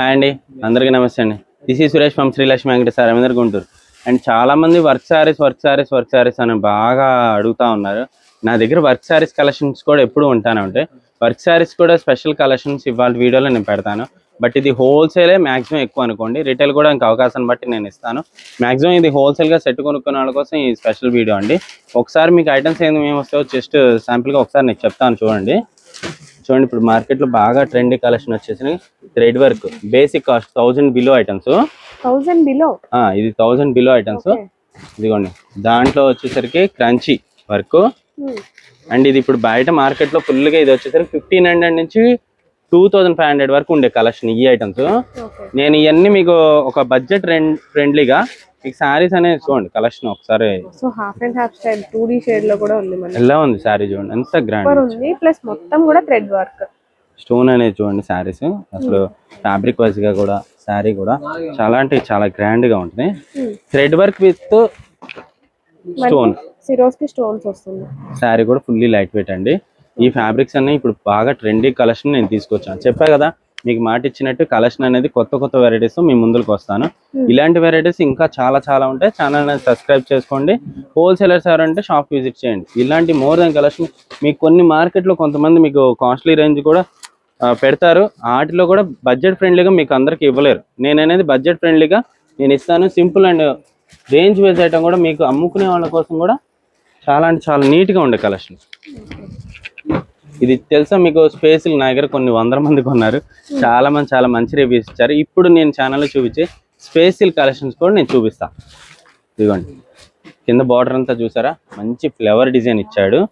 Hi అండి. అందరికీ నమస్తే అండి. This is Suresh from Srilakshmi Venkateswara Ravindra Guntur. And చాలా మంది work saris work saris work saris అని బాగా అడుగుతా ఉన్నారు. నా దగ్గర వర్క్ శారీస్ కలెక్షన్స్ కూడా ఎప్పుడు ఉంటానే ఉంటాయి. వర్క్ శారీస్ కూడా స్పెషల్ కలెక్షన్స్ ఇవాళ వీడియోలో నేను పెడతాను. బట్ ఇది హోల్సేలే మాక్సిమం ఎక్కువ అనుకోండి. రిటైల్ కూడా ఇంకా అవకాశం బట్టి నేను ఇస్తాను. మ్యాక్సిమం ఇది హోల్సేల్గా సెట్ కొనుక్కున్న వాళ్ళ కోసం ఈ స్పెషల్ వీడియో అండి. ఒకసారి మీకు ఐటమ్స్ ఏంది మేము వస్తాయో జస్ట్ శాంపుల్గా ఒకసారి నేను చెప్తాను చూడండి. చూడండి ఇప్పుడు మార్కెట్లో బాగా ట్రెండీ కలెక్షన్ వచ్చేసి thread work basic cost thousand below items. Thousand below? ఇది థౌజండ్ బిలో ఐటమ్స్. ఇదిగోండి దాంట్లో వచ్చేసరికి క్రంచీ వర్క్. అండ్ ఇది ఇప్పుడు బయట మార్కెట్లో ఫుల్గా ఇది వచ్చేసరికి ఫిఫ్టీన్ హండ్రెడ్ నుంచి టూ థౌజండ్ ఫైవ్ హండ్రెడ్ వరకు ఉండే కలెక్షన్ ఈ ఐటమ్స్. నేను ఇవన్నీ మీకు ఒక బడ్జెట్ ఫ్రెండ్లీగా మీకు శారీస్ అనేది చూడండి కలెక్షన్ ఒకసారి. So half and half style two D షేడ్లో కూడా ఉంది మనకి ఎలా ఉంది శారీ చూడండి ఎంత గ్రాండ్ ఉంది ప్లస్ మొత్తం కూడా థ్రెడ్ వర్క్ స్టోన్ అనేది చూడండి శారీస్. అసలు ఫ్యాబ్రిక్ వైజ్గా కూడా శారీ కూడా చాలా అంటే చాలా గ్రాండ్గా ఉంటుంది. Thread work with stone Swarovski stones వస్తుంది. శారీ కూడా ఫుల్లీ లైట్ వెయిట్ అండి. ఈ ఫ్యాబ్రిక్స్ అన్ని ఇప్పుడు బాగా ట్రెండీ కలెక్షన్ నేను తీసుకొచ్చాను. చెప్పా కదా మీకు మాట ఇచ్చినట్టు కలెక్షన్ అనేది కొత్త కొత్త వెరైటీస్ మీ ముందుకు వస్తాను. ఇలాంటి వెరైటీస్ ఇంకా చాలా చాలా ఉంటాయి. ఛానల్ సబ్స్క్రైబ్ చేసుకోండి. హోల్సేలర్స్ ఎవరంటే షాప్ విజిట్ చేయండి. ఇలాంటి మోర్ దెన్ కలెక్షన్ మీకు కొన్ని మార్కెట్లో కొంతమంది మీకు కాస్ట్లీ రేంజ్ కూడా పెడతారు. వాటిలో కూడా బడ్జెట్ ఫ్రెండ్లీగా మీకు అందరికి ఇవ్వలేరు. నేను అనేది బడ్జెట్ ఫ్రెండ్లీగా నేను ఇస్తాను. Simple and range wise item కూడా మీకు అమ్ముకునే వాళ్ళ కోసం కూడా చాలా అంటే చాలా నీట్గా ఉండే కలెక్షన్ ఇది తెలుసా మీకు? స్పేస్ నా దగ్గర కొన్ని వందల మంది కొన్నారు. చాలా మంది చాలా మంచి రివ్యూస్ ఇచ్చారు. ఇప్పుడు నేను ఛానల్లో చూపించే స్పేసిల్ కలెక్షన్స్ కూడా నేను చూపిస్తా. ఇదిగోండి. కింద బార్డర్ అంతా చూసారా? మంచి ఫ్లవర్ డిజైన్ ఇచ్చాడు.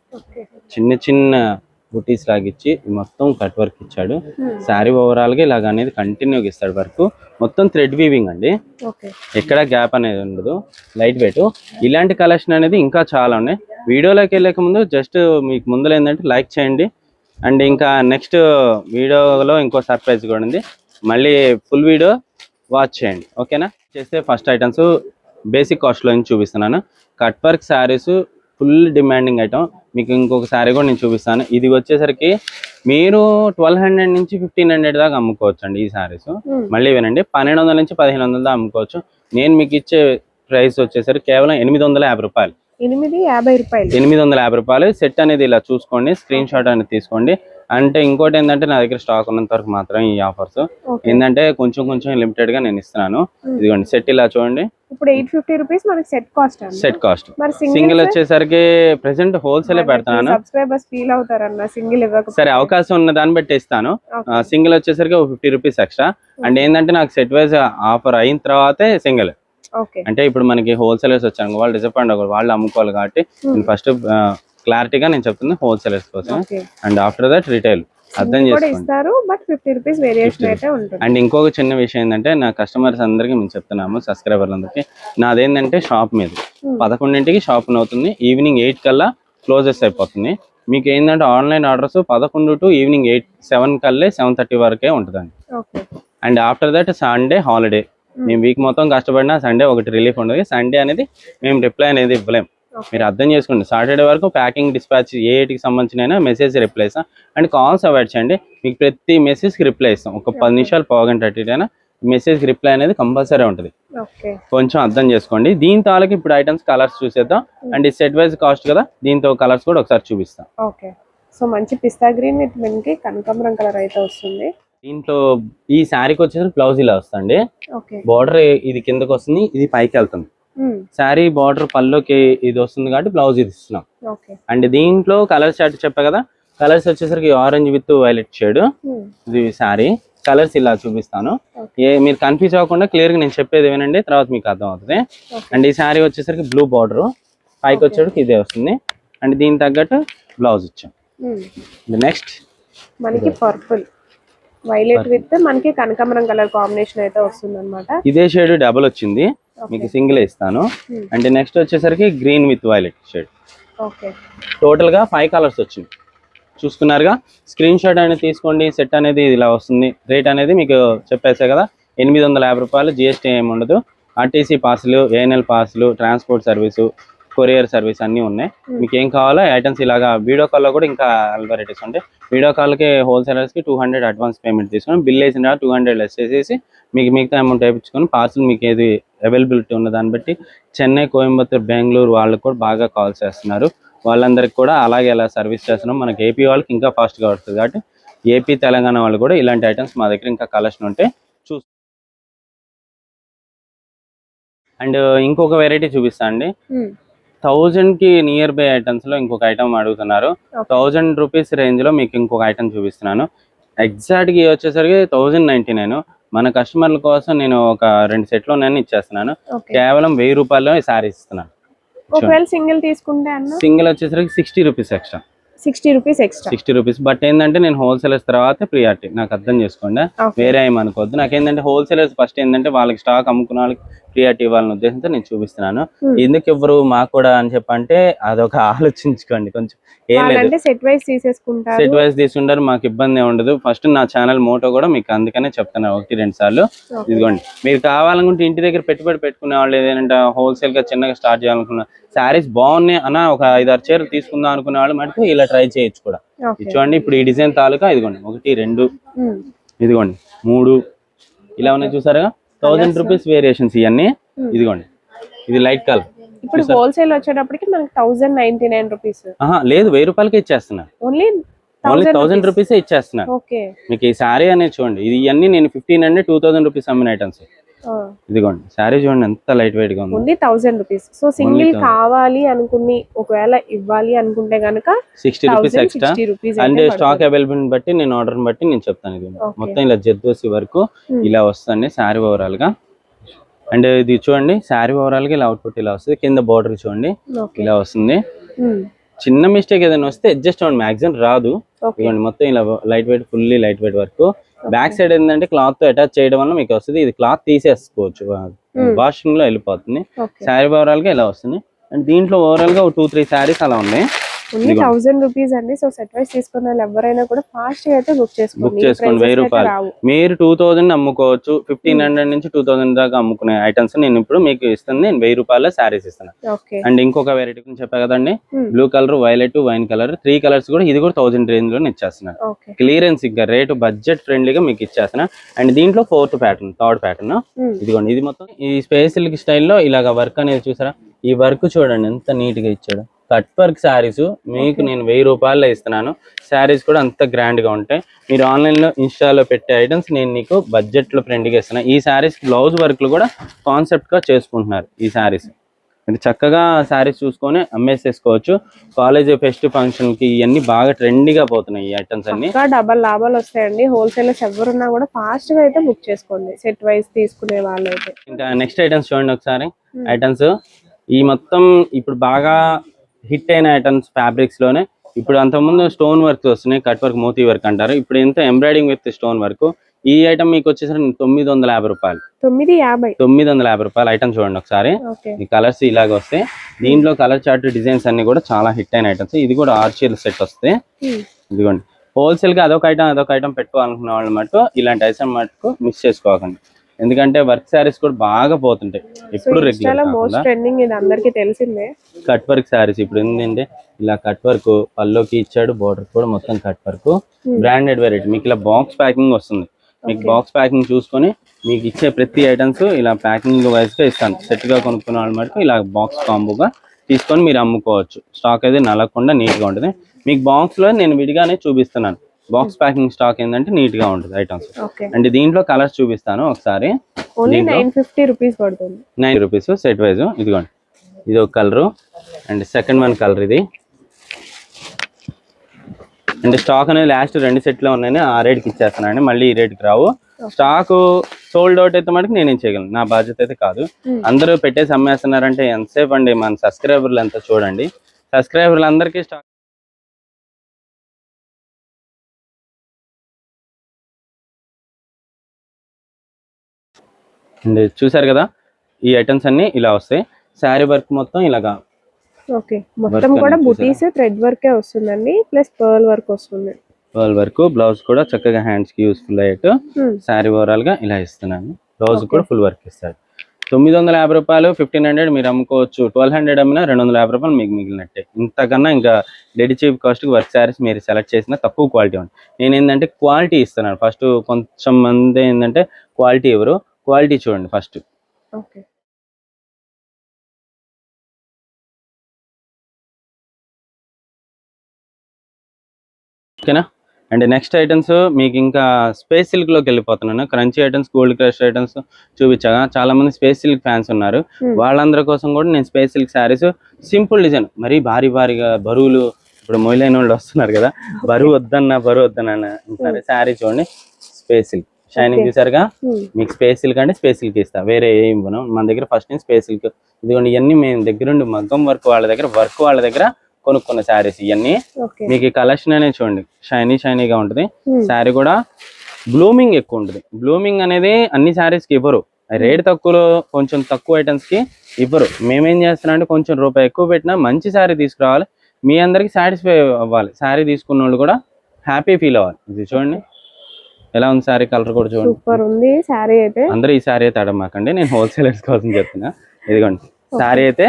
చిన్న చిన్న బుటీస్ లాగిచ్చి మొత్తం కట్ వర్క్ ఇచ్చాడు. శారీ ఓవరాల్గా ఇలాగ అనేది కంటిన్యూగా ఇస్తాడు వర్క్. మొత్తం థ్రెడ్ వీవింగ్ అండి. ఎక్కడ గ్యాప్ అనేది ఉండదు. Light weight. ఇలాంటి కలెక్షన్ అనేది ఇంకా చాలా ఉన్నాయి. వీడియోలోకి వెళ్ళక ముందు జస్ట్ మీకు ముందులో ఏంటంటే లైక్ చేయండి. అండ్ ఇంకా నెక్స్ట్ వీడియోలో ఇంకో సర్ప్రైజ్ కూడా ఉంది. మళ్ళీ ఫుల్ వీడియో వాచ్ చేయండి. ఓకేనా? చేస్తే ఫస్ట్ ఐటమ్స్ బేసిక్ కాస్ట్లో నుంచి చూపిస్తున్నాను. Cut work saris full demanding item. మీకు ఇంకొక శారీ కూడా నేను చూపిస్తాను. ఇది వచ్చేసరికి మీరు ట్వెల్వ్ హండ్రెడ్ నుంచి ఫిఫ్టీన్ హండ్రెడ్ దాకా అమ్ముకోవచ్చు అండి ఈ శారీస్ మళ్ళీ వినండి పన్నెండు వందల నుంచి పదిహేను వందల దాకా అమ్ముకోవచ్చు. నేను మీకు ఇచ్చే ప్రైస్ వచ్చేసరికి కేవలం ఎనిమిది వందల యాభై రూపాయలు. ఎనిమిది యాభై రూపాయలు. ఎనిమిది వందల యాభై రూపాయలు. సెట్ అనేది ఇలా చూసుకోండి స్క్రీన్ షాట్ అనేది తీసుకోండి. అంటే ఇంకోటి ఏంటంటే నా దగ్గర స్టాక్ ఉన్నంత వరకు మాత్రం ఈ ఆఫర్స్ ఏంటంటే కొంచెం కొంచెం లిమిటెడ్గా నేను ఇస్తున్నాను. ఇదిగోండి సెట్ ఇలా చూడండి. ఇప్పుడు ఎయిట్ ఫిఫ్టీ రూపీస్ మనకి set cost set cost single వచ్చేసరికి ప్రెసెంట్ హోల్సేల్ పెడుతున్నాను. సబ్స్క్రైబర్స్ ఫీల్ అవుతారన్న సింగిల్ సరే అవకాశం ఉన్న దాన్ని బట్టి ఇస్తాను. సింగిల్ వచ్చేసరికి ఫిఫ్టీ రూపీస్ ఎక్స్ట్రా అండ్ ఏంటంటే నాకు సెట్ వైజ్ ఆఫర్ అయిన తర్వాతే సింగిల్ అంటే ఇప్పుడు మనకి హోల్సేలర్స్ వచ్చాను వాళ్ళు డిసప్పాయింట్ అవ్వకూడదు వాళ్ళు అమ్ముకోవాలి కాబట్టి నేను ఫస్ట్ క్లారిటీగా నేను చెప్తుంది హోల్సేలర్స్ కోసం. అండ్ ఆఫ్టర్ దట్ రిటైల్ అర్థం కూడా చేసుకోండి. ఇస్తారు బట్ ఫిఫ్టీ రూపీస్ వేరియేషన్ అయితే ఉంటుంది. అండ్ ఇంకొక చిన్న విషయం ఏంటంటే నా కస్టమర్స్ అందరికీ మేము చెప్తున్నాము సబ్స్క్రైబర్లందరికీ నాదేంటంటే షాప్ మీద. పదకొండింటికి షాప్ అవుతుంది ఈవినింగ్ ఎయిట్ కల్లా క్లోజెస్ అయిపోతుంది. మీకు ఏంటంటే ఆన్లైన్ ఆర్డర్స్ పదకొండు టు ఈవినింగ్ ఎయిట్ సెవెన్ కల్లే సెవెన్ థర్టీ వరకే ఉంటుందండి. And after that Sunday holiday మేము వీక్ మొత్తం కష్టపడినా సండే ఒకటి రిలీఫ్ ఉండదు. సండే అనేది మేము రిప్లై అనేది ఇవ్వలేం. మీరు అర్థం చేసుకోండి. సాటర్డే వరకు ప్యాకింగ్ డిస్పాచ్ ఏటికి సంబంధించిన మెసేజ్ రిప్లై ఇస్తాం అండ్ కాల్స్ అవాయిడ్ చేయండి. మీకు ప్రతి మెసేజ్కి రిప్లై ఇస్తాం ఒక పది నిమిషాలు ఇటు అయినా మెసేజ్కి రిప్లై అనేది కంపల్సరీ ఉంటుంది. కొంచెం అర్థం చేసుకోండి. దీని తాలూకు ఇప్పుడు ఐటమ్స్ కలర్స్ చూసేద్దాం. అండ్ ఈ సెట్ వైజ్ కాస్ట్ కదా దీంతో కలర్స్ కూడా ఒకసారి చూపిస్తాం. ఓకే సో మంచి పిస్తా గ్రీన్ విత్ మనకి కనకాంబరం కలర్ అయితే వస్తుంది. దీంట్లో ఈ శారీకి వచ్చేసరికి బ్లౌజ్ ఇలా వస్తుంది బార్డర్ ఇది కిందకి వస్తుంది ఇది పైకి వెళ్తుంది. శారీ బార్డర్ పల్లోకి ఇది వస్తుంది కాబట్టి బ్లౌజ్ ఇది ఇస్తున్నాం. అండ్ దీంట్లో కలర్ చార్ట్ చెప్పా కదా కలర్స్ వచ్చేసరికి ఆరెంజ్ విత్ వైలెట్ షేడ్ ఇది శారీ. కలర్స్ ఇలా చూపిస్తాను. ఏ మీరు కన్ఫ్యూజ్ అవ్వకుండా క్లియర్గా నేను చెప్పేది వినండి తర్వాత మీకు అర్థం అవుతుంది. అండ్ ఈ శారీ వచ్చేసరికి బ్లూ బార్డర్ పైకి వచ్చేటికి ఇదే వస్తుంది. అండ్ దీని తగ్గట్టు బ్లౌజ్ ఇచ్చాం. నెక్స్ట్ మనకి పర్పుల్ వైలెట్ విత్ మనకి కనకాంబరం కలర్ కాంబినేషన్ అయితే వస్తుంది అనమాట ఇదే షేడ్ డబుల్ వచ్చింది. మీకు సింగిల్ ఇస్తాను. Hmm. అండ్ నెక్స్ట్ వచ్చేసరికి green with violet shade okay టోటల్గా ఫైవ్ కలర్స్ వచ్చింది. చూసుకున్నారుగా స్క్రీన్ షాట్ అనేది తీసుకోండి. సెట్ అనేది ఇలా వస్తుంది. రేట్ అనేది మీకు చెప్పేసా కదా? ఎనిమిది వందల యాభై రూపాయలు జిఎస్టీ ఏమి ఉండదు. ఆర్టీసీ పాసులు ఏఎన్ఎల్ పాసులు ట్రాన్స్పోర్ట్ సర్వీసు కొరియర్ సర్వీస్ అన్నీ ఉన్నాయి. మీకు ఏం కావాలో ఐటమ్స్ ఇలాగా వీడియో కాల్లో కూడా ఇంకా వెరైటీస్ ఉంటాయి. వీడియో కాల్కి హోల్సేలర్స్కి టూ హండ్రెడ్ అడ్వాన్స్ పేమెంట్ తీసుకొని బిల్ వేసిన టూ హండ్రెడ్ లెస్ చేసేసి మీకు మిగతా అమౌంట్ వేయించుకొని పార్సల్ మీకు ఏది అవైలబిలిటీ ఉన్న దాన్ని బట్టి చెన్నై కోయంబత్తూర్ బెంగళూరు వాళ్ళకి కూడా బాగా కాల్ చేస్తున్నారు. వాళ్ళందరికీ కూడా అలాగే ఎలా సర్వీస్ చేస్తున్నాం మనకి ఏపీ వాళ్ళకి ఇంకా ఫాస్ట్గా వస్తుంది కాబట్టి ఏపీ తెలంగాణ వాళ్ళు కూడా ఇలాంటి ఐటమ్స్ మా దగ్గర ఇంకా కలెక్షన్ ఉంటే చూ అండ్ ఇంకొక వెరైటీ చూపిస్తా అండి. థౌజండ్కి నియర్ బై ఐటమ్స్లో ఇంకొక ఐటమ్ అడుగుతున్నారు. థౌజండ్ రూపీస్ రేంజ్లో మీకు ఇంకొక ఐటమ్ చూపిస్తున్నాను. ఎగ్జాక్ట్గా వచ్చేసరికి థౌజండ్ నైన్టీ నైన్. మన కస్టమర్ల కోసం నేను ఒక రెండు సెట్లు ఉన్నాయని ఇచ్చేస్తున్నాను. కేవలం వెయ్యి రూపాయల్లో ఈ సారీ ఇస్తున్నాను. ఒకవేళ సింగిల్ తీసుకుంటే సింగిల్ వచ్చేసరికి sixty rupees extra sixty rupees extra sixty rupees. But ఏంటంటే నేను హోల్సేలర్స్ తర్వాత ప్రియారిటీ నాకు అర్థం చేసుకోండి. వేరే ఏమనుకోవద్దు నాకేంటంటే హోల్సేలర్స్ ఫస్ట్ ఏంటంటే వాళ్ళకి స్టాక్ అమ్ముకున్న వాళ్ళకి ప్రియారిటీ ఇవ్వాలనే ఉద్దేశంతో నేను చూపిస్తున్నాను. ఎందుకు ఇవ్వరు మాకు కూడా అని చెప్పంటే అదొక ఆలోచించుకోండి. కొంచెం ఏం లేదు. సెట్ వైస్ తీసేసుకుంటారు. సెట్ వైస్ తీసుకుంటారు మాకు ఇబ్బంది ఉండదు. ఫస్ట్ నా ఛానల్ మోటో కూడా మీకు అందుకనే చెప్తాను ఒకటి రెండు సార్లు. ఇదిగోండి. మీరు కావాలనుకుంటే ఇంటి దగ్గర పెట్టుబడి పెట్టుకునే వాళ్ళు ఏదంటే హోల్సేల్గా చిన్నగా స్టార్ట్ చేయాలనుకున్న శారీస్ బాగున్నాయి అన్న ఒక ఐదారు చీరలు తీసుకుందాం అనుకునే వాళ్ళు మటుకు ఇలా ట్రై చేయొచ్చు కూడా. చూడండి ఇప్పుడు ఈ డిజైన్ తాలూకా ఇదిగోండి ఒకటి రెండు. ఇదిగోండి మూడు ఇలా ఉన్నాయి చూసారా థౌజండ్ రూపీస్ వేరియేషన్స్ ఇవన్నీ. Hmm. ఇదిగోండి. ఇది లైట్ కలర్. ఇప్పుడు హోల్సేల్ వచ్చేటప్పటికి మనకి థౌసండ్ నైన్టీ నైన్ రూపీస్. లేదు వెయ్యి రూపాయలకి ఇచ్చేస్తున్నారు. ఓన్లీ ఓన్లీ థౌసండ్ రూపీస్ ఇచ్చేస్తున్నారు. మీకు ఈ శారీ అనేది చూడండి ఇది ఇవన్నీ నేను fifteen hundred two thousand rupees అమ్మిన ఐటమ్స్ ఇదిగోండి శారీ చూడండి ఎంత లైట్ వెయిట్గా ఉంది. థౌసండ్ రూపీస్ సో సింగిల్ కావాలి అనుకుని ఒకవేళ ఇవ్వాలి అనుకుంటే గనుక sixty rupees extra and stock availability బట్టి నేను ఆర్డర్ బట్టి నేను చెప్తాను ఇది. మొత్తం ఇలా జర్దోసి వరకు Hmm. ఇలా వస్తుంది శారీ ఓవరాల్గా అండ్ ఇది చూడండి శారీ ఓవరాల్గా ఇలా అవుట్పుట్ ఇలా వస్తుంది. కింద బార్డర్ చూడండి ఇలా వస్తుంది. Hmm. చిన్న మిస్టేక్ ఏదైనా వస్తే అడ్జస్ట్ అవ్వండి. మ్యాక్సిమం రాదు. ఇదిగోండి మొత్తం ఇలా light weight fully light weight వరకు బ్యాక్ సైడ్ ఏంటంటే క్లాత్తో అటాచ్ చేయడం వల్ల మీకు వస్తుంది. ఇది క్లాత్ తీసేసుకోవచ్చు. Hmm. వాషింగ్లో వెళ్ళిపోతుంది. శారీ ఓవరాల్గా ఇలా వస్తుంది. అండ్ దీంట్లో ఓవరాల్గా టూ త్రీ శారీస్ అలా ఉన్నాయి. ఓన్లీ థౌసండ్ రూపీస్ అండి. సో సెట్ వైస్ తీసుకున్న వాళ్ళు ఎవరైనా కూడా ఫాస్ట్గా అయితే బుక్ చేసుకోండి. బుక్ చేసుకోండి. వెయ్యి రూపాయలు. మీరు టూ థౌజండ్ అమ్ముకోవచ్చు. ఫిఫ్టీన్ హండ్రెడ్ నుంచి టూ థౌసండ్ దాకా అమ్ముకునే ఐటమ్స్ నేను ఇప్పుడు మీకు ఇస్తుంది నేను వెయ్యి రూపాయల శారీస్ ఇస్తాను. అండ్ ఇంకొక వెరైటీ గురించి చెప్పా కదండి. Hmm. Blue colour violet wine colour three colours కూడా ఇది కూడా థౌసండ్ రేంజ్లో ఇచ్చేస్తున్నాను క్లియరెన్స్ ఇంకా రేటు బడ్జెట్ ఫ్రెండ్లీగా మీకు ఇచ్చేస్తున్నా. అండ్ దీంట్లో fourth pattern third pattern Hmm. ఇదిగోండి. ఇది మొత్తం ఈ స్పేస్ స్టైల్లో ఇలాగ వర్క్ అనేది చూసారా? ఈ వర్క్ చూడండి ఎంత నీట్గా ఇచ్చాడు. కట్ వర్క్ శారీస్ మీకు నేను వెయ్యి రూపాయల్లో ఇస్తున్నాను. శారీస్ కూడా అంత గ్రాండ్గా ఉంటాయి. మీరు ఆన్లైన్లో ఇన్స్టాలో పెట్టే ఐటమ్స్ నేను నీకు బడ్జెట్లో ఫ్రెండ్గా ఇస్తున్నాను. ఈ శారీస్ బ్లౌజ్ వర్క్లు కూడా కాన్సెప్ట్గా చేసుకుంటున్నారు ఈ శారీస్. మీరు చక్కగా శారీస్ చూసుకొని అమ్మేసేసుకోవచ్చు. కాలేజ్ ఫెస్ట్ ఫంక్షన్కి ఇవన్నీ బాగా ట్రెండీగా పోతున్నాయి ఈ ఐటమ్స్ అన్ని. డబల్ లాభాలు వస్తాయండి. హోల్సేలర్స్ ఎవరున్నా కూడా ఫాస్ట్గా అయితే బుక్ చేసుకోండి. సెట్ వైస్ తీసుకునే వాళ్ళు అయితే ఇంకా నెక్స్ట్ ఐటమ్స్ చూడండి ఒకసారి. ఐటమ్స్ ఈ మొత్తం ఇప్పుడు బాగా హిట్ అయిన ఐటమ్స్ ఫ్యాబ్రిక్స్లోనే ఇప్పుడు అంతకుముందు స్టోన్ వర్క్ వస్తున్నాయి కట్ వర్క్ మోతీ వర్క్ అంటారు. ఇప్పుడు ఎంత ఎంబ్రాయిడింగ్ విత్ స్టోన్ వర్క్ ఈ ఐటమ్ మీకు వచ్చేసరికి తొమ్మిది వందల యాభై రూపాయలు. తొమ్మిది యాభై. తొమ్మిది వందల యాభై రూపాయలు ఐటమ్ చూడండి ఒకసారి. ఈ కలర్స్ ఇలాగ వస్తాయి. దీంట్లో కలర్ చార్ట్ డిజైన్స్ అన్ని కూడా చాలా హిట్ అయిన ఐటమ్స్ ఇది కూడా ఆర్చీల్ సెట్ వస్తే. ఇదిగోండి. హోల్సేల్గా అదొక ఐటమ్ అదొక ఐటమ్ పెట్టుకోవాలనుకున్న వాళ్ళు మటుకు ఇలాంటి ఐటమ్ మటుకు మిస్ చేసుకోకండి. ఎందుకంటే వర్క్ శారీస్ కూడా బాగా పోతుంటాయి. ఎప్పుడు రెగ్యులర్ మోస్ట్ ట్రెండింగ్ ఇది అందరికి తెలిసిందే. కట్ వర్క్ శారీస్ ఇప్పుడు ఏంటంటే ఇలా కట్ వర్క్ పల్లోకి ఇచ్చాడు బోర్డర్ కూడా మొత్తం కట్ వర్క్. బ్రాండెడ్ వెరైటీ మీకు ఇలా బాక్స్ ప్యాకింగ్ వస్తుంది. మీకు. బాక్స్ ప్యాకింగ్ చూసుకొని మీకు ఇచ్చే ప్రతి ఐటమ్స్ ఇలా ప్యాకింగ్ వైజ్గా ఇస్తాను. సెట్గా కొనుక్కున్న వాళ్ళు మటుకు ఇలా బాక్స్ కాంబోగా తీసుకొని మీరు అమ్ముకోవచ్చు. స్టాక్ అయితే నలగకుండా నీట్గా ఉంటుంది. మీకు బాక్స్లో నేను విడిగానే చూపిస్తున్నాను. బాక్స్ ప్యాకింగ్ స్టాక్ ఏంటంటే నీట్గా ఉంటుంది ఐటమ్స్. అండ్ దీంట్లో కలర్స్ చూపిస్తాను ఒకసారి? నైన్ ఫిఫ్టీ రూపీస్ పడుతుంది. Nine rupees set wise. ఇదిగోండి. ఇది ఒక colour. And second one colour ఇది. అండ్ స్టాక్ అనేది లాస్ట్ రెండు సెట్లో ఉన్నాయని ఆ రేట్కి ఇచ్చేస్తున్నాను మళ్ళీ ఈ రేట్కి రావు. స్టాక్ సోల్డ్ అవుట్ అయితే మటుకు నేనేం చేయగలను. నా బాధ్యత అయితే కాదు. అందరూ పెట్టేసి అమ్మేస్తున్నారంటే ఎంతసేపు అండి మన సబ్స్క్రైబర్లు ఎంత చూడండి. సబ్స్క్రైబర్లు అందరికీ స్టాక్ అండ్ చూసారు కదా ఈ ఐటమ్స్ అన్ని ఇలా వస్తాయి. శారీ వర్క్ మొత్తం ఇలాగా. ఓకే మొత్తం కూడా బుటీస్ థ్రెడ్ వర్కే వస్తుందండి ప్లస్ పర్ల్ వర్క్ వస్తుంది. పర్ల్ వర్క్ బ్లౌజ్ కూడా చక్కగా హ్యాండ్స్కి యూస్ఫుల్ అయ్యేట్టు Hmm. శారీ ఓవరాల్గా ఇలా ఇస్తున్నాను. బ్లౌజ్ కూడా ఫుల్ వర్క్ ఇస్తాడు తొమ్మిది వందల యాభై రూపాయలు ఫిఫ్టీన్ హండ్రెడ్ మీరు అమ్ముకోవచ్చు. ట్వెల్వ్ హండ్రెడ్ అమ్మినా రెండు వందల యాభై రూపాయలు మీకు మిగిలినట్టే. ఇంతకన్నా ఇంకా డెడ్ చీప్ కాస్ట్కి వర్క్ శారీస్ మీరు సెలెక్ట్ చేసిన తక్కువ క్వాలిటీ ఉంది. నేను ఏంటంటే క్వాలిటీ ఇస్తున్నాను. ఫస్ట్ కొంచెం మంది ఏంటంటే క్వాలిటీ ఎవరు క్వాలిటీ చూడండి ఫస్ట్. ఓకే. ఓకేనా? అండ్ నెక్స్ట్ ఐటమ్స్ మీకు ఇంకా స్పేస్ సిల్క్లోకి వెళ్ళిపోతున్నాను. Crunchy items gold crush items చూపించగా చాలా మంది స్పేస్ సిల్క్ ఫ్యాన్స్ ఉన్నారు. Hmm. వాళ్ళందరి కోసం కూడా నేను space silk saris simple design. మరీ భారీ భారీగా బరువులు ఇప్పుడు మొయిలైన వాళ్ళు వస్తున్నారు కదా. బరువు వద్దన్న బరువు వద్దన్న సరే శారీ చూడండి. Space silk. షైనింగ్. చూసారుగా? Hmm. మీకు స్పేస్ సిల్క్ అంటే స్పేస్ సిల్క్ ఇస్తా. వేరే ఏం ఇవ్వను. మన దగ్గర ఫస్ట్ నేను స్పేస్ సిల్క్ ఇదిగోండి ఇవన్నీ మేము దగ్గరుండి మగ్గం వర్క్ వాళ్ళ దగ్గర వర్క్ వాళ్ళ దగ్గర కొనుక్కున్న శారీస్ ఇవన్నీ మీకు ఈ కలెక్షన్ అనేది చూడండి. షైనీ షైనీగా ఉంటుంది. శారీ కూడా బ్లూమింగ్ ఎక్కువ ఉంటుంది. బ్లూమింగ్ అనేది అన్ని శారీస్కి ఇవ్వరు. రేట్ తక్కువలో కొంచెం తక్కువ ఐటమ్స్కి ఇవ్వరు. మేమేం చేస్తున్నాం అంటే కొంచెం రూపాయి ఎక్కువ పెట్టినా మంచి శారీ తీసుకురావాలి. మీ అందరికి సాటిస్ఫై అవ్వాలి. శారీ తీసుకున్న వాళ్ళు కూడా హ్యాపీ ఫీల్ అవ్వాలి. ఇది చూడండి. ఎలా ఉంది శారీ కలర్ కూడా చూడండి. సూపర్ ఉంది శారీ అయితే. అందరూ ఈ శారీ అయితే అడగమాకండి నేను హోల్సేలర్స్ కోసం చెప్తున్నా. ఇదిగోండి శారీ అయితే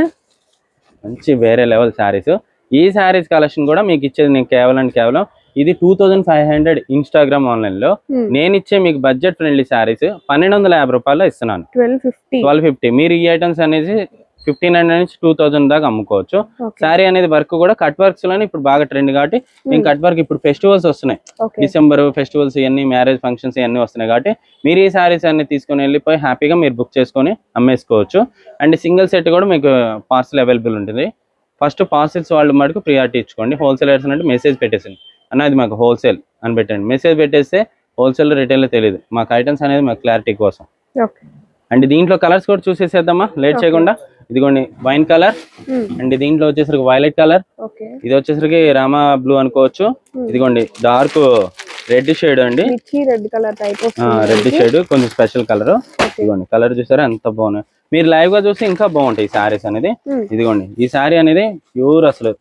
మంచి వేరే లెవెల్ శారీస్ ఈ శారీస్ కలెక్షన్ కూడా మీకు ఇచ్చేది నేను కేవలం కేవలం ఇది two thousand five hundred Instagram ఆన్లైన్లో. Hmm. నేను ఇచ్చే మీకు బడ్జెట్ ఫ్రెండ్లీ శారీస్ పన్నెండు వందల యాభై రూపాయలు ఇస్తున్నాను. ట్వెల్వ్ ఫిఫ్టీ ట్వెల్వ్ ఫిఫ్టీ మీరు ఈ ఐటమ్స్ అనేది ఫిఫ్టీన్ హండ్రెడ్ నుంచి టూ థౌసండ్ దాకా అమ్ముకోవచ్చు. శారీ అనేది వర్క్ కూడా కట్ వర్క్స్లోనే ఇప్పుడు బాగా ట్రెండ్ కాబట్టి నేను కట్ వర్క్ ఇప్పుడు ఫెస్టివల్స్ వస్తున్నాయి. డిసెంబర్ ఫెస్టివల్స్ ఇవన్నీ మ్యారేజ్ ఫంక్షన్స్ ఇవన్నీ వస్తున్నాయి కాబట్టి మీరు ఈ సారీస్ అన్ని తీసుకొని వెళ్ళిపోయి హ్యాపీగా మీరు బుక్ చేసుకొని అమ్మేసుకోవచ్చు. అండ్ సింగిల్ సెట్ కూడా మీకు పార్సల్ అవైలబుల్ ఉంటుంది. ఫస్ట్ పార్సల్స్ వాళ్ళు మటుకు ప్రియారిటీ ఇచ్చుకోండి. హోల్సేలర్స్ అంటే మెసేజ్ పెట్టేసింది. అన్న ఇది మాకు హోల్సేల్ అని పెట్టండి. మెసేజ్ పెట్టేస్తే హోల్సేల్ రిటైల్ తెలియదు మాకు ఐటమ్స్ అనేది మాకు క్లారిటీ కోసం. అండ్ దీంట్లో కలర్స్ కూడా చూసేసేద్దామా? లేట్ చేయకుండా? ఇదిగోండి వైన్ కలర్. అండ్ దీంట్లో వచ్చేసరికి వైలెట్ కలర్. ఇది వచ్చేసరికి రామా బ్లూ అనుకోవచ్చు. ఇదిగోండి డార్క్ రెడ్ షేడ్ అండి. Red colour type red shade కొంచెం స్పెషల్ కలర్ ఇదిగోండి కలర్ చూసారా ఎంత బాగున్నాయి. మీరు లైవ్గా చూస్తే ఇంకా బాగుంటాయి ఈ సారీస్ అనేది. ఇదిగోండి ఈ సారీ అనేది ప్యూర్ అసలు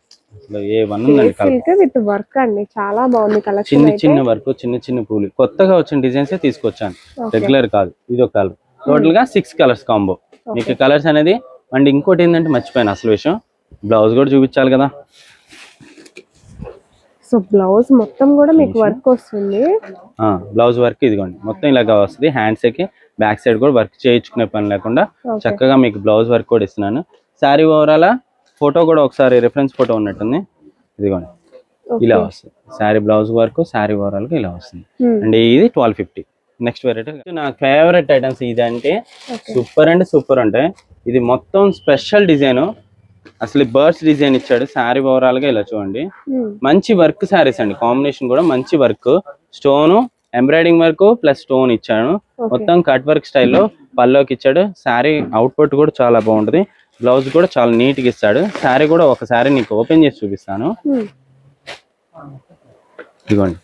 విత్ వర్క్ అండి చాలా బాగుంది కలెక్షన్ చిన్న చిన్న వరకు చిన్న చిన్న పూలు. కొత్తగా వచ్చిన డిజైన్స్ తీసుకొచ్చాను. రెగ్యులర్ కాదు ఇది ఒక కలర్ టోటల్గా సిక్స్ కలర్స్ కాంబో మీకు కలర్స్ అనేది అండ్ ఇంకోటి ఏంటంటే మర్చిపోయాను అసలు విషయం. బ్లౌజ్ కూడా చూపించాలి కదా. సో బ్లౌజ్ మొత్తం కూడా మీకు వర్క్ వస్తుంది. బ్లౌజ్ వర్క్ ఇదిగోండి. మొత్తం ఇలాగా వస్తుంది. హ్యాండ్స్కి బ్యాక్ సైడ్ కూడా వర్క్ చేయించుకునే పని లేకుండా. చక్కగా మీకు బ్లౌజ్ వర్క్ కూడా ఇస్తున్నాను. శారీ ఓవరాల్ ఫోటో కూడా ఒకసారి రిఫరెన్స్ ఫోటో ఉన్నట్టుంది. ఇదిగోండి. ఇలా వస్తుంది. Sari blouse work sari overall ఇలా వస్తుంది. Hmm. అండ్ ఇది ట్వెల్వ్ ఫిఫ్టీ నెక్స్ట్ వెరైటీ నా ఫేవరెట్ ఐటమ్స్ ఇది అంటే సూపర్ అండ్ సూపర్ అంటే ఇది మొత్తం స్పెషల్ డిజైన్ అసలు బర్డ్స్ డిజైన్ ఇచ్చాడు. శారీ ఓవరాల్గా ఇలా చూడండి. Hmm. మంచి వర్క్ శారీస్ అండి. కాంబినేషన్ కూడా మంచి work stone embroidering work plus stone ఇచ్చాను. మొత్తం కట్ వర్క్ స్టైల్లో పల్లోకి ఇచ్చాడు. శారీ అవుట్పుట్ కూడా చాలా బాగుంటుంది. బ్లౌజ్ కూడా చాలా నీట్గా ఇస్తాడు. శారీ కూడా ఒక శారీ నీకు ఓపెన్ చేసి చూపిస్తాను. Hmm. ఇదిగోండి.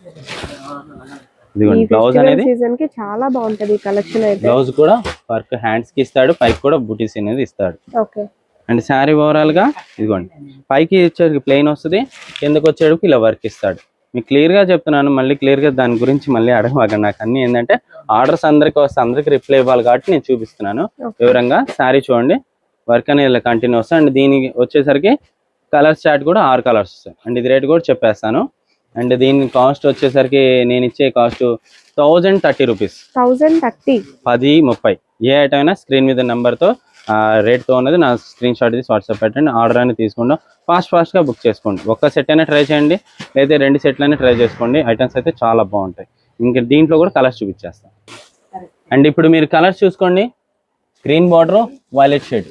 ఇదిగోండి బ్లౌజ్ అనేది సీజన్కి చాలా బాగుంటది కలెక్షన్ అయితే. బ్లౌజ్ కూడా వర్క్ హ్యాండ్స్కి ఇస్తాడు పైకి కూడా బూటీస్ అనేది ఇస్తాడు. ఓకే. అండ్ శారీ ఓవరాల్గా ఇదిగోండి పైకి వచ్చేసరికి ప్లెయిన్ వస్తుంది కిందకి వచ్చేటికి ఇలా వర్క్ ఇస్తాడు. మీకు క్లియర్గా చెప్తున్నాను మళ్ళీ క్లియర్గా దాని గురించి మళ్ళీ అడగమాకండి. నాకు అన్ని ఏంటంటే ఆర్డర్స్ అందరికి వస్తే అందరికి రిప్లై ఇవ్వాలి కాబట్టి నేను చూపిస్తున్నాను. వివరంగా శారీ చూడండి వర్క్ అనేది ఇలా కంటిన్యూ వస్తుంది. అండ్ దీనికి వచ్చేసరికి కలర్స్ చార్ట్ కూడా ఆరు కలర్స్ వస్తాయి. అండ్ ఇది రేట్ కూడా చెప్పేస్తాను. అండ్ దీని కాస్ట్ వచ్చేసరికి నేను ఇచ్చే cost thousand thirty rupees. Thousand thirty. పది ముప్పై. ఏ ఐటమ్ అయినా స్క్రీన్ మీద నెంబర్తో రేట్తో ఉన్నది నా స్క్రీన్ షాట్ తీసి వాట్సాప్ పెట్టండి ఆర్డర్ అనేది తీసుకుందాం ఫాస్ట్ ఫాస్ట్గా బుక్ చేసుకోండి. ఒక్క సెట్ అయినా ట్రై చేయండి లేదా రెండు సెట్లు అయినా ట్రై చేసుకోండి. ఐటమ్స్ అయితే చాలా బాగుంటాయి. ఇంకా దీంట్లో కూడా కలర్స్ చూపించేస్తాను అండ్ ఇప్పుడు మీరు కలర్స్ చూసుకోండి. Green border violet shade.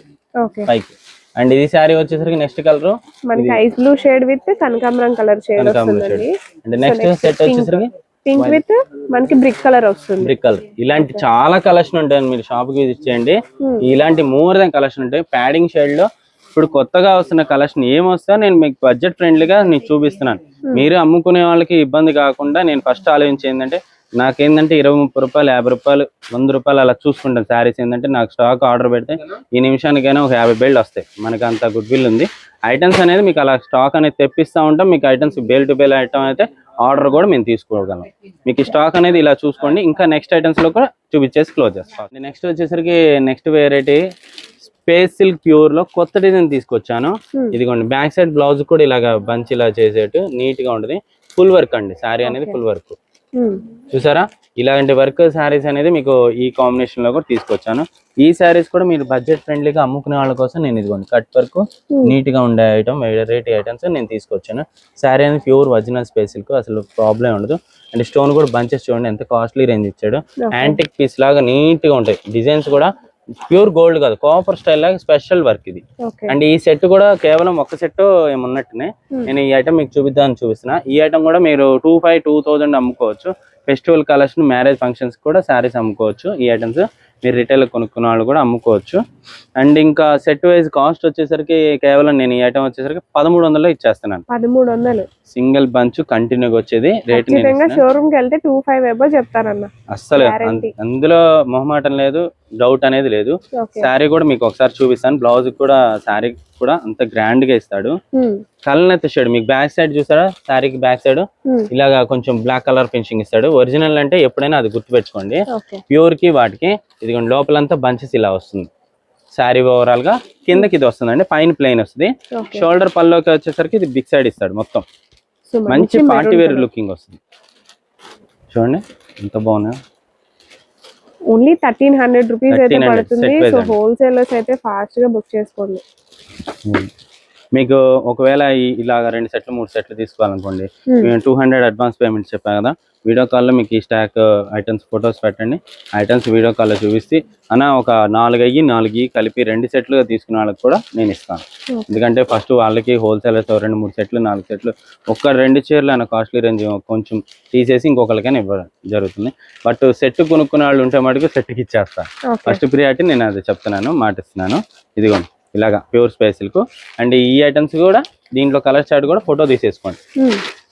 పైకి. అండ్ ఇది శారీ వచ్చేసరికి నెక్స్ట్ కలర్. మనకి ఐస్ బ్లూ షేడ్ విత్ కనకాంబరం కలర్ షేడ్ వస్తుందండి అండ్. నెక్స్ట్ సెట్ వచ్చేసరికి పింక్ విత్ మనకి బ్రిక్ కలర్ వస్తుంది. బ్రిక్ కలర్ ఇలాంటి చాలా కలెక్షన్ ఉంటాయి మీరు షాప్కి విజిట్ చేయండి. Hmm. ఇలాంటి మోర్ దాన్ కలెక్షన్ ఉంటాయి. ప్యాడింగ్ షేడ్లో ఇప్పుడు కొత్తగా వస్తున్న కలెక్షన్ ఏం వస్తా నేను మీకు బడ్జెట్ ఫ్రెండ్లీగా నేను చూపిస్తున్నాను. మీరు అమ్ముకునే వాళ్ళకి ఇబ్బంది కాకుండా నేను ఫస్ట్ ఆలోచించి ఏంటంటే నాకేంటంటే ఇరవై ముప్పై రూపాయలు యాభై రూపాయలు వంద రూపాయలు అలా చూసుకుంటాను. శారీస్ ఏంటంటే నాకు స్టాక్ ఆర్డర్ పెడితే ఈ నిమిషానికైనా ఒక యాభై బేల్డ్ వస్తాయి. మనకి అంత గుడ్ విల్ ఉంది. ఐటమ్స్ అనేది మీకు అలా స్టాక్ అనేది తెప్పిస్తూ ఉంటాం. మీకు items bale to bale item అయితే ఆర్డర్ కూడా మేము తీసుకోగలం. మీకు స్టాక్ అనేది ఇలా చూసుకోండి. ఇంకా నెక్స్ట్ ఐటమ్స్లో కూడా చూపించేసి క్లోజ్ చేస్తాం. నెక్స్ట్ వచ్చేసరికి నెక్స్ట్ వెరైటీ స్పేస్ సిల్క్ ప్యూర్లో కొత్త డిజైన్ తీసుకొచ్చాను. Hmm. ఇదిగోండి బ్యాక్ సైడ్ బ్లౌజ్ కూడా ఇలాగా బంచ్ ఇలా చేసేట్టు నీట్గా ఉంటుంది. ఫుల్ వర్క్ అండి. శారీ అనేది ఫుల్ వర్క్ చూసారా? ఇలాంటి వర్క్ శారీస్ అనేది మీకు ఈ కాంబినేషన్లో కూడా తీసుకొచ్చాను. ఈ శారీస్ కూడా మీరు బడ్జెట్ ఫ్రెండ్లీగా అమ్ముకునే వాళ్ళ కోసం నేను ఇదిగోండి కట్ వర్క్ నీట్గా ఉండే ఐటమ్ వెరైటీ ఐటమ్స్ నేను తీసుకొచ్చాను. శారీ అనేది ప్యూర్ ఒరిజినల్ స్పేసిల్క్ అసలు ప్రాబ్లం ఉండదు. అండ్ స్టోన్ కూడా బంచెస్ చూడండి ఎంత కాస్ట్లీ రేంజ్ ఇచ్చాడు. యాంటిక్ పీస్ లాగా నీట్గా ఉంటాయి. డిజైన్స్ కూడా ప్యూర్ గోల్డ్ కాదు. కాపర్ స్టైల్ లాగా స్పెషల్ వర్క్ ఇది. అండ్ ఈ సెట్ కూడా కేవలం ఒక సెట్ ఏమున్నట్టునే. నేను ఈ ఐటమ్ మీకు చూపిద్దామని చూపిస్తున్నా. ఈ ఐటమ్ కూడా మీరు టూ ఫైవ్ టూ థౌజండ్ అమ్ముకోవచ్చు. ఫెస్టివల్ కలెక్షన్ మ్యారేజ్ ఫంక్షన్స్ కూడా శారీస్ అమ్ముకోవచ్చు. ఈ ఐటమ్స్ మీరు రిటైల్ కొనుక్కున్న వాళ్ళు కూడా అమ్ముకోవచ్చు. అండ్ ఇంకా సెట్ వైజ్ కాస్ట్ వచ్చేసరికి కేవలం నేను ఈ ఐటమ్ వచ్చేసరికి పదమూడు వందలు ఇచ్చేస్తున్నాను. పదమూడు వందలు. సింగిల్ బంచ్ కంటిన్యూగా వచ్చేది. రేట్ ఖచ్చితంగా షోరూమ్కి వెళ్తే టూ ఫైవ్ ఎబో చెప్తారన్న అస్సలు. అందులో మొహమాటం లేదు డౌట్ అనేది లేదు. శారీ కూడా మీకు ఒకసారి చూపిస్తాను. బ్లౌజ్ కూడా శారీ కూడా అంత గ్రాండ్గా ఇస్తాడు. కలర్ షేడ్ మీకు బ్యాక్ సైడ్ చూసారా? శారీకి బ్యాక్ సైడ్ ఇలాగా కొంచెం బ్లాక్ కలర్ ఫినిషింగ్ ఇస్తాడు. ఒరిజినల్ అంటే ఎప్పుడైనా అది గుర్తుపెట్టుకోండి. ఓకే. ప్యూర్కి వాటికి ఇదిగోండి లోపలంతా బంచెస్ ఇలా వస్తుంది. శారీ ఓవరాల్గా కిందకి ఇది వస్తుందండి పైన ప్లెయిన్ వస్తుంది. షోల్డర్ పల్లోకి వచ్చేసరికి ఇది బిగ్ సైడ్ ఇస్తాడు మొత్తం. మంచి పార్టీ వేర్. లుకింగ్ వస్తుంది. చూడండి ఎంత బాగున్నాయి. ఓన్లీ థర్టీన్ హండ్రెడ్ రూపీస్ అయితే 1300 పడుతుంది. సో. హోల్సేలర్స్ అయితే ఫాస్ట్గా బుక్ చేసుకోండి. మీకు ఒకవేళ ఇలాగ రెండు సెట్లు మూడు సెట్లు తీసుకోవాలనుకోండి Hmm. మేము టూ హండ్రెడ్ అడ్వాన్స్ పేమెంట్ చెప్పాను కదా వీడియో కాల్లో మీకు ఈ స్టాక్ ఐటమ్స్ ఫొటోస్ పెట్టండి. ఐటమ్స్ వీడియో కాల్లో చూపిస్తే అన్న ఒక నాలుగు అయ్యి నాలుగు కలిపి రెండు సెట్లుగా తీసుకున్న వాళ్ళకి కూడా నేను ఇస్తాను. Okay. ఎందుకంటే ఫస్ట్ వాళ్ళకి హోల్సేలర్స్ రెండు మూడు సెట్లు నాలుగు సెట్లు ఒక్క రెండు చీరలు అన్న కాస్ట్లీ రేంజ్ కొంచెం తీసేసి ఇంకొకరికైనా ఇవ్వడం జరుగుతుంది. బట్ సెట్ కొనుక్కున్న వాళ్ళు ఉంటే మటుకు సెట్కి ఇచ్చేస్తాను ఫస్ట్ ప్రియారిటీ నేను అది చెప్తున్నాను మాటిస్తున్నాను. ఇదిగోండి. ఇలాగా ప్యూర్ స్పేసిల్కు అండ్ ఈ ఐటమ్స్ కూడా దీంట్లో కలర్ చార్ట్ కూడా ఫోటో తీసేసుకోండి.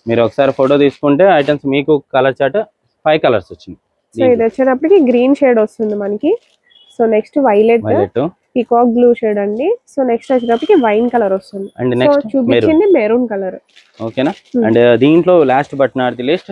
మీరు ఒకసారి ఫోటో తీసుకుంటే ఐటమ్స్ మీకు కలర్ చార్ట్ ఫైవ్ కలర్స్ వచ్చింది. సో ఇది వచ్చేటప్పటికి గ్రీన్ షేడ్ వస్తుంది మనకి. So next violet peacock blue shade అండి. సో నెక్స్ట్ వచ్చేటప్పటికి వైన్ కలర్ వస్తుంది. And next maroon. చూపించింది మెరూన్ కలర్. ఓకేనా. అండ్ దీంట్లో last but not the list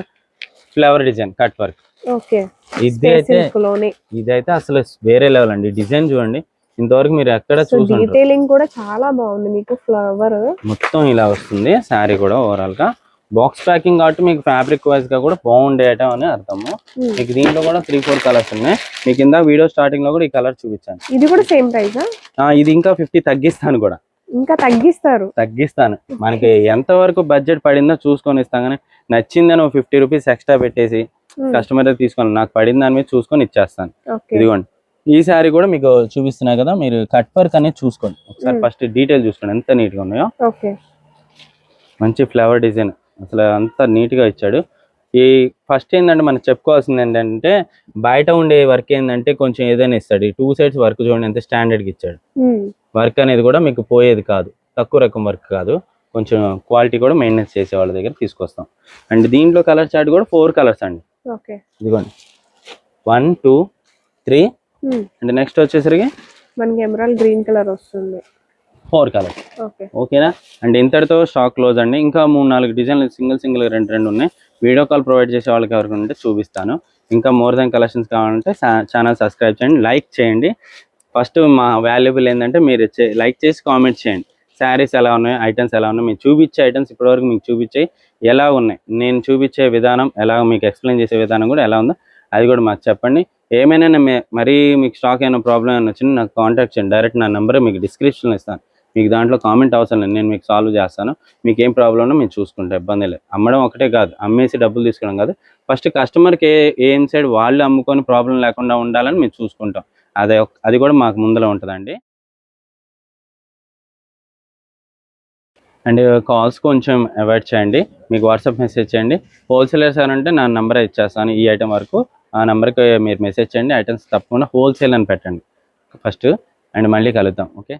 flower design cut work. Okay. ఇది అయితే సిల్క్లోనే ఇది అయితే అసలు వేరే లెవెల్ అండి. డిజైన్ చూడండి. ఇంతవరకు మీరు ఎక్కడ సో చూసుంటారు డీటెయిలింగ్ కూడా చాలా బాగుంది. మీకు ఫ్లవర్ మొత్తం ఇలా వస్తుంది. శారీ కూడా ఓవరాల్గా. బాక్స్ ప్యాకింగ్ కాబట్టి మీకు ఫ్యాబ్రిక్ వైజ్గా కూడా బాగుండే ఐటమ్ అని అర్థము. మీకు దీంట్లో కూడా త్రీ ఫోర్ కలర్స్ ఉన్నాయి. మీకు కింద వీడియో స్టార్టింగ్లో కూడా ఈ కలర్ చూపించాను. ఇది కూడా సేమ్ ప్రైస్ ఆ, ఇది ఇంకా ఫిఫ్టీ తగ్గిస్తాను కూడా. ఇంకా తగ్గిస్తారు. తగ్గిస్తాను. మనకి ఎంత వరకు బడ్జెట్ పడిందో చూసుకొని ఇస్తాం కానీ నచ్చిందని ఫిఫ్టీ రూపీస్ ఎక్స్ట్రా పెట్టేసి Hmm. కస్టమర్ దగ్గర తీసుకొని నాకు పడిన దాని మీద చూసుకొని ఇచ్చేస్తాను. ఇదిగోండి. ఈ శారీ కూడా మీకు చూపిస్తున్నా కదా మీరు కట్ వర్క్ అనేది చూసుకోండి. ఒకసారి Hmm. ఫస్ట్ డీటెయిల్ చూసుకోండి ఎంత నీట్గా ఉన్నాయో. మంచి ఫ్లవర్ డిజైన్ అసలు అంత నీట్గా ఇచ్చాడు. ఈ ఫస్ట్ ఏంటంటే మనకు చెప్పుకోవాల్సింది ఏంటంటే బయట ఉండే వర్క్ ఏంటంటే కొంచెం ఏదైనా ఇస్తాడు. ఈ టూ సైడ్స్ వర్క్ చూడండి ఎంత స్టాండర్డ్గా ఇచ్చాడు. వర్క్ అనేది కూడా మీకు పోయేది కాదు. తక్కువ రకం వర్క్ కాదు. కొంచెం క్వాలిటీ కూడా మెయింటెనెన్స్ చేసే వాళ్ళ దగ్గర తీసుకొస్తాం. అండ్ దీంట్లో కలర్ చార్ట్ కూడా ఫోర్ కలర్స్ అండి. ఇదిగోండి. One two three and next వచ్చేసరికి? మనకి ఎమరాల్ గ్రీన్ కలర్ వస్తుంది. ఫోర్ కలర్స్ ఓకే ఓకేనా అండ్ ఇంతటితో స్టాక్ క్లోజ్ అండి. ఇంకా మూడు నాలుగు డిజైన్లు సింగిల్ సింగిల్ రెండు రెండు ఉన్నాయి. వీడియో కాల్ ప్రొవైడ్ చేసే వాళ్ళకి ఎవరికి ఉంటే చూపిస్తాను. ఇంకా మోర్ దెన్ కలెక్షన్స్ కావాలంటే ఛానల్ సబ్స్క్రైబ్ చేయండి. లైక్ చేయండి. ఫస్ట్ మా వాల్యుబుల్ ఏంటంటే మీరు లైక్ చేసి కామెంట్ చేయండి. శారీస్ ఎలా ఉన్నాయి? ఐటమ్స్ ఎలా ఉన్నాయి? మీరు చూపించే ఐటమ్స్ ఇప్పటివరకు మీకు చూపించే ఎలా ఉన్నాయి? నేను చూపించే విధానం ఎలా మీకు ఎక్స్ప్లెయిన్ చేసే విధానం కూడా ఎలా ఉందో అది కూడా మాకు చెప్పండి. ఏమైనా మరీ మీకు స్టాక్ ఏమైనా ప్రాబ్లం అయినా వచ్చింది నాకు కాంటాక్ట్ చేయండి. డైరెక్ట్ నా నెంబర్ మీకు డిస్క్రిప్షన్లో ఇస్తాను. మీకు దాంట్లో కామెంట్ అవసరం లేదు. నేను మీకు సాల్వ్ చేస్తాను. మీకు ఏం ప్రాబ్లం ఉన్నా మేము చూసుకుంటాం ఇబ్బంది లేదు. అమ్మడం ఒకటే కాదు. అమ్మేసి డబ్బులు తీసుకోవడం కాదు. ఫస్ట్ కస్టమర్కి ఏ ఏం సైడ్ వాళ్ళు అమ్ముకొని ప్రాబ్లం లేకుండా ఉండాలని మేము చూసుకుంటాం. అదే అది కూడా మాకు ముందర ఉంటుందండి. అండ్ కాల్స్ కొంచెం అవాయిడ్ చేయండి. మీకు వాట్సాప్ మెసేజ్ చేయండి. హోల్సేలర్స్ అంటే నా నెంబర్ ఇచ్చేస్తాను ఈ ఐటెం వరకు. ఆ నెంబర్కి మీరు మెసేజ్ చేయండి ఐటమ్స్ తప్పకుండా హోల్సేల్ అని పెట్టండి. ఫస్ట్ అండ్ మళ్ళీ కలుద్దాం ఓకే?